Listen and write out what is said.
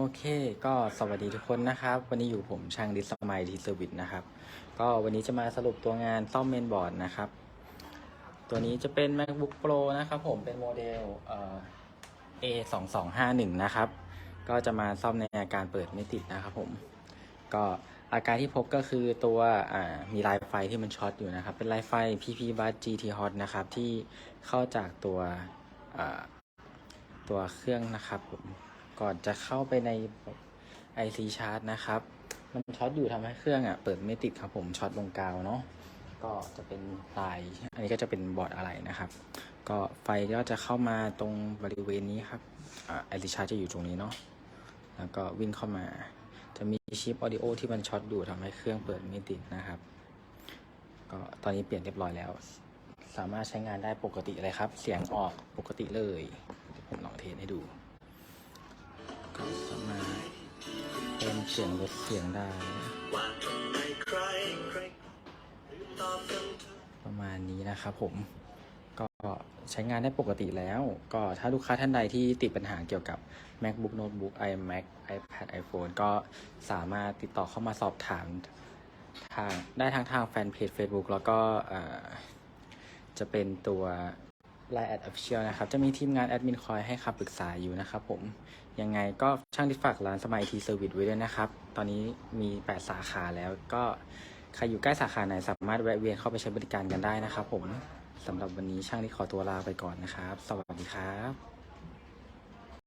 โอเค ก็สวัสดีทุกคนนะครับ วันนี้อยู่ผมช่างดิสมัยทีเซอร์วิสนะครับ ก็วันนี้จะมาสรุปตัวงานซ่อมเมนบอร์ดนะครับ ตัวนี้จะเป็น MacBook Pro นะครับผมเป็นโมเดลเอ่อ A 2 2 5 1นะครับ ก็จะมาซ่อมในอาการเปิดไม่ติดนะครับผม ก็อาการที่พบก็คือตัวอ่ามีลายไฟที่มันช็อตอยู่นะครับ เป็นลายไฟ PP Bus GT Hot นะครับ ที่เข้าจากตัวอ่าตัวเครื่องนะครับผม ก่อนจะเข้าไปใน IC Chart นะครับ มันช็อตอยู่ทำให้เครื่องอะเปิดไม่ติดครับผมช็อตลงกาวเนาะก็จะเป็นลาย อันนี้ก็จะเป็นบอร์ดอะไรนะครับ ก็ไฟก็จะเข้ามาตรงบริเวณนี้ครับไอ่า IC Chart จะอยู่ตรงนี้เนาะ แล้วก็วิ่งเข้ามา จะมีชิปออดิโอที่มันช็อตอยู่ทำให้เครื่องเปิดไม่ติดนะครับ ก็ตอนนี้เปลี่ยนเรียบร้อยแล้ว สามารถใช้งานได้ปกติเลยครับ เสียงออกปกติเลย เสียงลดเสียงได้ ประมาณนี้นะครับผม ก็ใช้งานได้ปกติแล้ว ก็ถ้าลูกค้าท่านใดที่ติดปัญหาเกี่ยวกับ MacBook Notebook iMac iPad iPhone ก็สามารถติดต่อเข้ามาสอบถามทางได้ทางทางแฟนเพจ Facebook แล้วก็จะเป็นตัว Line at Official นะครับ จะมีทีมงานแอดมินคอยให้คำปรึกษาอยู่นะครับผม ยังไงก็ช่างที่ฝากร้านสมัยทีเซอร์วิสไว้ด้วยนะครับ ตอนนี้มี 8 สาขาแล้วก็ใครอยู่ใกล้สาขาไหนสามารถแวะเวียนเข้าไปใช้บริการกันได้นะครับผมสำหรับวันนี้ช่างที่ขอตัวลาไปก่อนนะครับ สวัสดีครับ